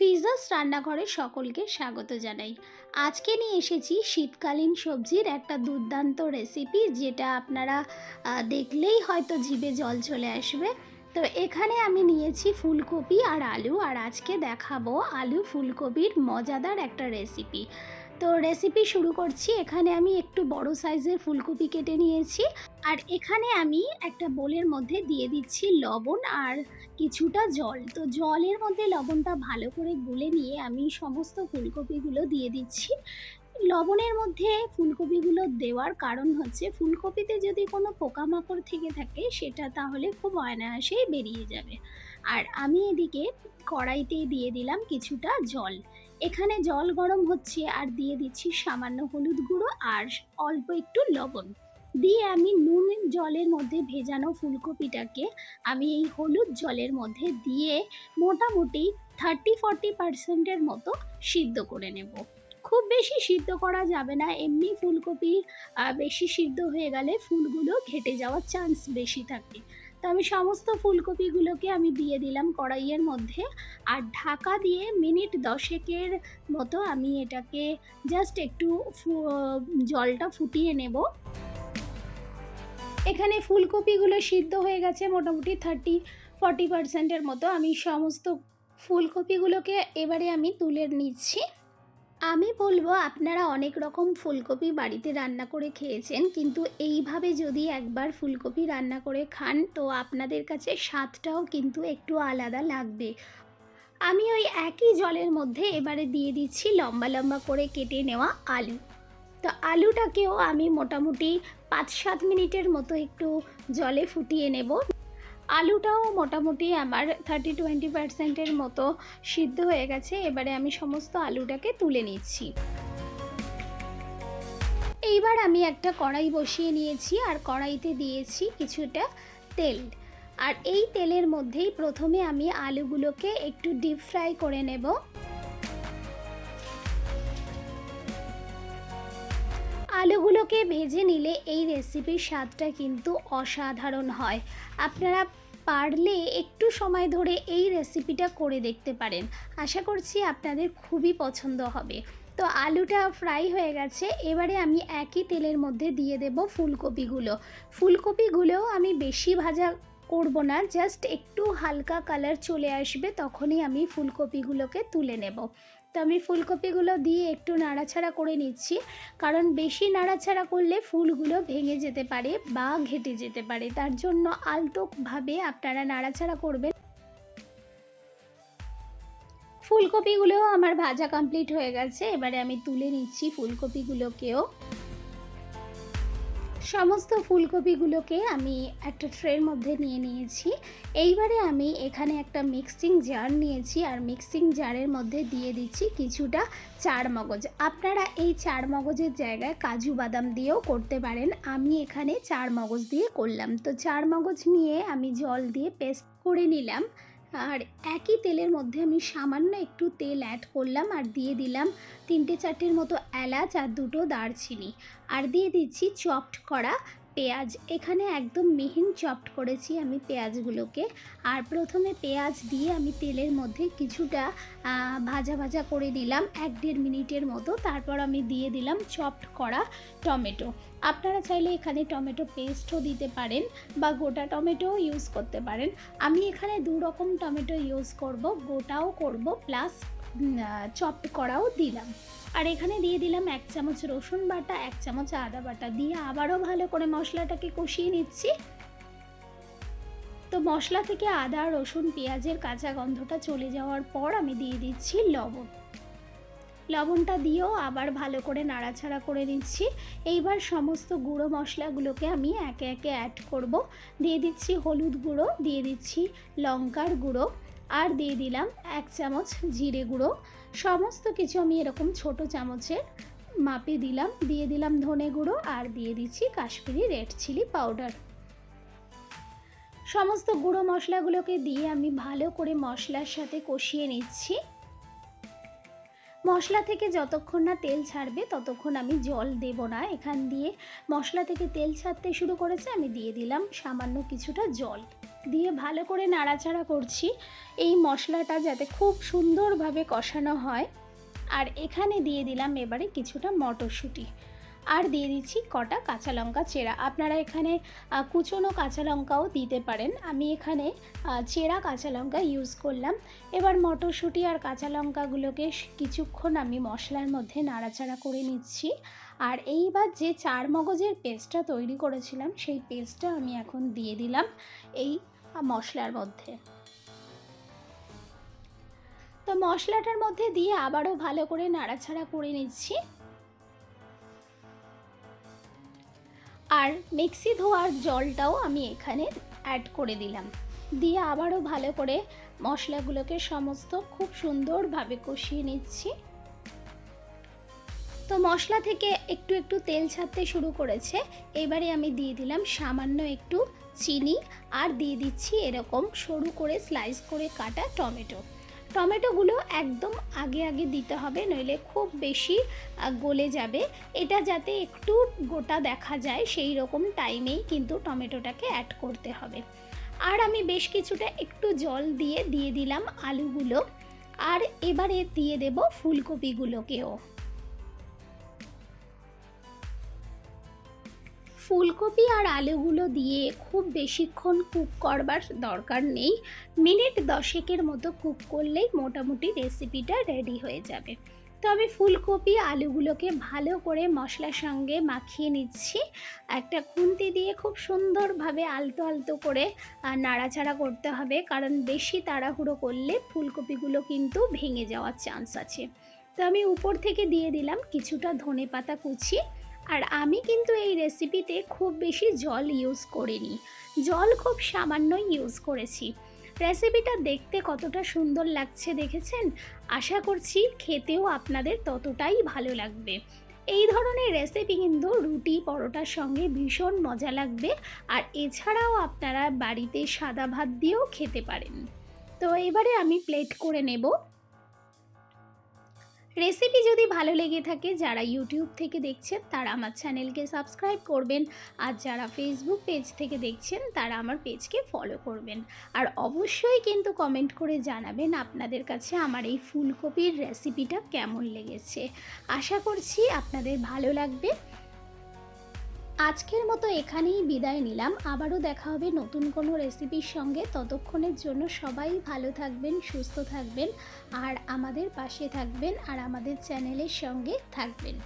ফিজাস রান্নাঘরে সকলকে স্বাগত জানাই। আজকে নিয়ে এসেছি শীতকালীন সবজির একটা দুর্দান্ত রেসিপি যেটা আপনারা দেখলেই হয়তো জিভে জল চলে আসবে। তো এখানে আমি নিয়েছি ফুলকপি আর আলু আর আজকে দেখাবো আলু ফুলকপির মজাদার একটা রেসিপি তো রেসিপি শুরু করছি। এখানে আমি একটু বড় সাইজের ফুলকপি কেটে নিয়েছি। আর এখানে আমি একটা বোলের মধ্যে দিয়ে দিচ্ছি লবণ আর কিছুটা জল। তো জলের মধ্যে লবণটা ভালো করে গুলে নিয়ে আমি সমস্ত ফুলকপিগুলো দিয়ে দিচ্ছি। লবণের মধ্যে ফুলকপিগুলো দেওয়ার কারণ হচ্ছে, ফুলকপিতে যদি কোনো পোকামাকড় থেকে থাকে, সেটা তাহলে খুব অনায়াসেই বেরিয়ে যাবে। আর আমি এদিকে কড়াইতে দিয়ে দিলাম কিছুটা জল। এখানে জল গরম হচ্ছে, আর দিয়ে দিচ্ছি সামান্য হলুদ গুঁড়ো আর অল্প একটু লবণ। দিয়ে আমি নুন জলের মধ্যে ভেজানো ফুলকপিটাকে আমি এই হলুদ জলের মধ্যে দিয়ে মোটামুটি থার্টি ফর্টি পার্সেন্টের মতো সিদ্ধ করে নেব। খুব বেশি সিদ্ধ করা যাবে না, এমনি ফুলকপি বেশি সিদ্ধ হয়ে গেলে ফুলগুলো ঘেটে যাওয়ার চান্স বেশি থাকে। তো আমি সমস্ত ফুলকপিগুলোকে আমি দিয়ে দিলাম কড়াইয়ের মধ্যে আর ঢাকা দিয়ে মিনিট দশেকের মতো আমি এটাকে জাস্ট একটু জলটা ফুটিয়ে নেব। এখানে ফুলকপিগুলো সিদ্ধ হয়ে গেছে মোটামুটি থার্টি ফর্টি পার্সেন্টের মতো। আমি সমস্ত ফুলকপিগুলোকে এবারে আমি তুলে নিচ্ছি। আমি বলব, আপনারা অনেক রকম ফুলকপি বাড়িতে রান্না করে খেয়েছেন, কিন্তু এইভাবে যদি একবার ফুলকপি রান্না করে খান, তো আপনাদের কাছে স্বাদটাও কিন্তু একটু আলাদা লাগবে। আমি ওই একই জলের মধ্যে এবারে দিয়ে দিচ্ছি লম্বা লম্বা করে কেটে নেওয়া আলু। তো আলুটাকেও আমি মোটামুটি পাঁচ সাত মিনিটের মতো একটু জলে ফুটিয়ে নেব। আলুটাও মোটামুটি আমার থার্টি টোয়েন্টি পার্সেন্টের মতো সিদ্ধ হয়ে গেছে। এবারে আমি সমস্ত আলুটাকে তুলে নিচ্ছি। এইবার আমি একটা কড়াই বসিয়ে নিয়েছি আর কড়াইতে দিয়েছি কিছুটা তেল। আর এই তেলের মধ্যেই প্রথমে আমি আলুগুলোকে একটু ডিপ ফ্রাই করে নেব। আলুগুলোকে ভেজে নিলে এই রেসিপির স্বাদটা কিন্তু অসাধারণ হয়। আপনারা পারলে একটু সময় ধরে এই রেসিপিটা করে দেখতে পারেন। আশা করছি আপনাদের খুবই পছন্দ হবে। তো আলুটা ফ্রাই হয়ে গেছে, এবারে আমি একই তেলের মধ্যে দিয়ে দেব ফুলকপিগুলো। ফুলকপিগুলোও আমি বেশি ভাজা করব না, জাস্ট একটু হালকা কালার চলে আসবে, তখনই আমি ফুলকপিগুলোকে তুলে নেব। তো আমি ফুলকপিগুলো দিয়ে একটু নাড়াছাড়া করে নিচ্ছি। কারণ বেশি নাড়াছাড়া করলে ফুলগুলো ভেঙে যেতে পারে বা ঘেটে যেতে পারে। তার জন্য আলতোভাবে আপনারা নাড়াছাড়া করবেন। ফুলকপিগুলোও আমার ভাজা কমপ্লিট হয়ে গেছে। এবারে আমি তুলে নিচ্ছি ফুলকপিগুলোকেও। সমস্ত ফুলকপিগুলোকে আমি একটা ট্রের মধ্যে নিয়ে নিয়েছি। এইবারে আমি এখানে একটা মিক্সিং জার নিয়েছি আর মিক্সিং জারের মধ্যে দিয়ে দিচ্ছি কিছুটা চার মগজ। আপনারা এই চার মগজের জায়গায় কাজু বাদাম দিয়েও করতে পারেন। আমি এখানে চার মগজ দিয়ে করলাম। তো চার মগজ নিয়ে আমি জল দিয়ে পেস্ট করে নিলাম। আর একই তেলের মধ্যে আমি সামান্য একটু তেল অ্যাড করলাম আর দিয়ে দিলাম তিনটে চারটের মতো এলাচ আর দুটো দারচিনি। আর দিয়ে দিচ্ছি চপড করা পেঁয়াজ, এখানে একদম মিহিন চপড করেছি আমি পেঁয়াজগুলোকে। আর প্রথমে পেঁয়াজ দিয়ে আমি তেলের মধ্যে কিছুটা ভাজা ভাজা করে নিলাম, এক দেড় মিনিটের মতো। তারপর আমি দিয়ে দিলাম চপড করা টমেটো। আপনারা চাইলে এখানে টমেটো পেস্টও দিতে পারেন বা গোটা টমেটোও ইউজ করতে পারেন। আমি এখানে দু রকম টমেটো ইউজ করব, গোটাও করব, প্লাস চপড করাও দিলাম। আর এখানে দিয়ে দিলাম এক চামচ রসুন বাটা, এক চামচ আদা বাটা। দিয়ে আবারও ভালো করে মশলাটাকে কষিয়ে নিচ্ছি। তো মশলা থেকে আদা রসুন পেঁয়াজের কাঁচা গন্ধটা চলে যাওয়ার পর আমি দিয়ে দিচ্ছি লবণ। লবণটা দিয়েও আবার ভালো করে নাড়াচাড়া করে নিচ্ছি। এইবার সমস্ত গুঁড়ো মশলাগুলোকে আমি একে একে অ্যাড করব। দিয়ে দিচ্ছি হলুদ গুঁড়ো, দিয়ে দিচ্ছি লঙ্কার গুঁড়ো। আর দিয়ে দিলাম এক চামচ জিরে গুঁড়ো। সমস্ত কিছু আমি এরকম ছোট চামচের মাপে দিলাম। দিয়ে দিলাম ধনে গুঁড়ো আর দিয়ে দিচ্ছি কাশ্মীরি রেড চিলি পাউডার। সমস্ত গুঁড়ো মশলাগুলোকে দিয়ে আমি ভালো করে মশলার সাথে কষিয়ে নিচ্ছি। মশলা থেকে যতক্ষণ না তেল ছাড়বে ততক্ষণ আমি জল দেব না। এখান দিয়ে মশলা থেকে তেল ছাড়তে শুরু করেছে, আমি দিয়ে দিলাম সামান্য কিছুটা জল। দিয়ে ভালো করে নাড়াচাড়া করছি। এই মশলাটা যাতে খুব সুন্দরভাবে কষানো হয়। আর এখানে দিয়ে দিলাম এবারে কিছুটা মটরশুঁটি। আর দিয়ে দিচ্ছি কটা কাঁচা লঙ্কা চেরা। আপনারা এখানে কুচনো কাঁচা লঙ্কাও দিতে পারেন। আমি এখানে চেরা কাঁচা লঙ্কা ইউজ করলাম। এবার মটরশুঁটি আর কাঁচা লঙ্কাগুলোকে কিছুক্ষণ আমি মশলার মধ্যে নাড়াচাড়া করে নিচ্ছি। আর এইবার যে চার মগজের পেস্টটা তৈরি করেছিলাম, সেই পেস্টটা আমি এখন দিয়ে দিলাম এই মশলার মধ্যে। তো মশলাটার মধ্যে দিয়ে আবারও ভালো করে নাড়াচাড়া করে নিচ্ছি। আর মিক্সি ধোয়ার জলটাও আমি এখানে অ্যাড করে দিলাম। দিয়ে আবারও ভালো করে মশলাগুলোকে সমস্ত খুব সুন্দরভাবে কষিয়ে নিচ্ছি। তো মশলা থেকে একটু একটু তেল ছাড়তে শুরু করেছে। এবারে আমি দিয়ে দিলাম সামান্য একটু চিনি আর দিয়ে দিচ্ছি এরকম সরু করে স্লাইস করে কাটা টমেটো। টমেটোগুলো একদম আগে আগে দিতে হবে, নইলে খুব বেশি গলে যাবে। এটা যাতে একটু গোটা দেখা যায়, সেই রকম টাইমেই কিন্তু টমেটোটাকে অ্যাড করতে হবে। আর আমি বেশ কিছুটা একটু জল দিয়ে দিয়ে দিলাম আলুগুলো। আর এবারে দিয়ে দেব ফুলকপিগুলোকেও। ফুলকপি আর আলুগুলো দিয়ে খুব বেশিক্ষণ কুক করবার দরকার নেই। মিনিট দশেকের মতো কুক করলেই মোটামুটি রেসিপিটা রেডি হয়ে যাবে। তো আমি ফুলকপি, আলুগুলোকে ভালো করে মশলার সঙ্গে মাখিয়ে নিচ্ছি। একটা খুন্তি দিয়ে খুব সুন্দরভাবে আলতো আলতো করে নাড়াচাড়া করতে হবে। কারণ বেশি তাড়াহুড়ো করলে ফুলকপিগুলো কিন্তু ভেঙে যাওয়ার চান্স আছে। তো আমি উপর থেকে দিয়ে দিলাম কিছুটা ধনে পাতা কুচি। আর আমি কিন্তু এই রেসিপিতে খুব বেশি জল ইউজ করিনি। জল খুব সামান্যই ইউজ করেছি। রেসিপিটা দেখতে কতটা সুন্দর লাগছে দেখেছেন? আশা করছি খেতেও আপনাদের ততটাই ভালো লাগবে। এই ধরনের রেসিপি কিন্তু রুটি, পরোটার সঙ্গে ভীষণ মজা লাগবে আর এছাড়াও আপনারা বাড়িতে সাদা ভাত দিয়েও খেতে পারেন। তো এবারে আমি প্লেট করে নেব। রেসিপি যদি ভালো লেগে থাকে, যারা ইউটিউব থেকে দেখছেন, তারা আমার চ্যানেলকে সাবস্ক্রাইব করবেন। আর যারা ফেসবুক পেজ থেকে দেখছেন, তারা আমার পেজকে ফলো করবেন। আর অবশ্যই কিন্তু কমেন্ট করে জানাবেন আপনাদের কাছে আমার এই ফুলকপির রেসিপিটা কেমন লেগেছে। আশা করছি আপনাদের ভালো লাগবে। আজকের মতো এখানেই বিদায় নিলাম। আবারও দেখা হবে নতুন কোনো রেসিপির সঙ্গে। ততক্ষণের জন্য সবাই ভালো থাকবেন, সুস্থ থাকবেন, আর আমাদের পাশে থাকবেন, আর আমাদের চ্যানেলের সঙ্গে থাকবেন।